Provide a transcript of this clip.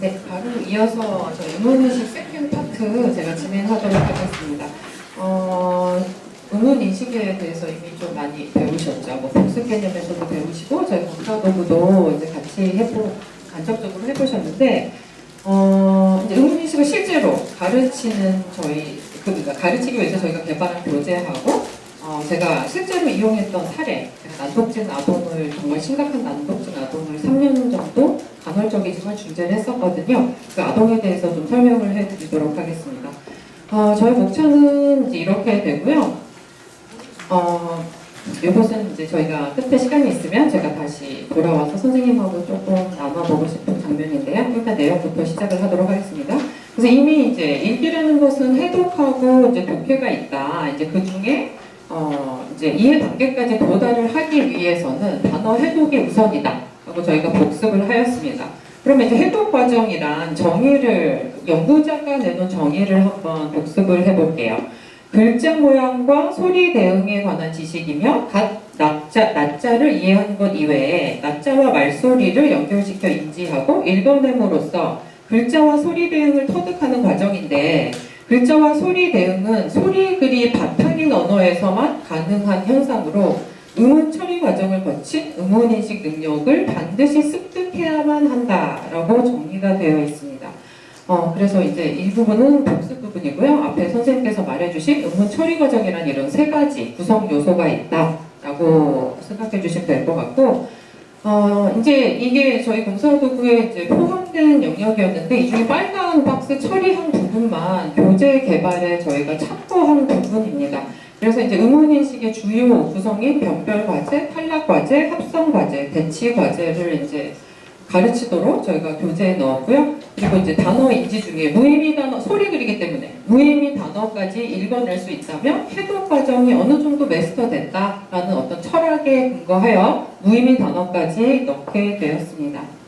네, 바로 이어서 저희 음원인식 세컨 파트 제가 진행하도록 하겠습니다. 어, 음원 인식에 대해서 이미 좀 많이 배우셨죠. 뭐 복수 개념에서도 배우시고 저희 검사도구도 이제 같이 해보 간접적으로 해보셨는데 어, 이제 음원 인식을 실제로 가르치는 저희 그, 그러니까 가르치기 위해서 저희가 개발한 교재하고 어, 제가 실제로 이용했던 사례, 제가 난독증 아동을 정말 심각한 난독증 아동을 3년 정도 간헐적이지만 중재를 했었거든요. 그 아동에 대해서 좀 설명을 해드리도록 하겠습니다. 어, 저희 목차는 이렇게 되고요. 어, 이것은 이제 저희가 끝에 시간이 있으면 제가 다시 돌아와서 선생님하고 조금 나눠보고 싶은 장면인데요. 일단 내용부터 시작을 하도록 하겠습니다. 그래서 이미 이제 읽기라는 것은 해독하고 이제 독해가 있다. 이제 그 중에 어, 이제 이해 단계까지 도달을 하기 위해서는 단어 해독이 우선이다. 하고 저희가 복습을 하였습니다. 그러면 이제 해독 과정이란 정의를 연구자가 내놓은 정의를 한번 복습을 해볼게요. 글자 모양과 소리 대응에 관한 지식이며 각 낮자, 낮자를 이해하는 것 이외에 낮자와 말소리를 연결시켜 인지하고 읽어냄으로써 글자와 소리 대응을 터득하는 과정인데 글자와 소리 대응은 소리 글이 바탕인 언어에서만 가능한 현상으로 음운 처리 과정을 거친 음운 인식 능력을 반드시 습득해야만 한다라고 정리가 되어 있습니다. 어, 그래서 이제 이 부분은 복습 부분이고요. 앞에 선생님께서 말해주신 음운 처리 과정이란 이런 세 가지 구성 요소가 있다라고 생각해 주시면 될 것 같고, 어, 이제 이게 저희 검사도구에 이제 포함된 영역이었는데 이 중에 빨간 박스 처리한 부분만 교재 개발에 저희가 참고한 부분입니다. 그래서 이제 음운인식의 주요 구성인 변별 과제, 탈락 과제, 합성 과제, 배치 과제를 이제 가르치도록 저희가 교재에 넣었고요. 그리고 이제 단어 인지 중에 무의미 단어, 소리 그리기 때문에 무의미 단어까지 읽어낼 수 있다면 해독 과정이 어느 정도 마스터됐다라는 어떤 철학에 근거하여 무의미 단어까지 넣게 되었습니다.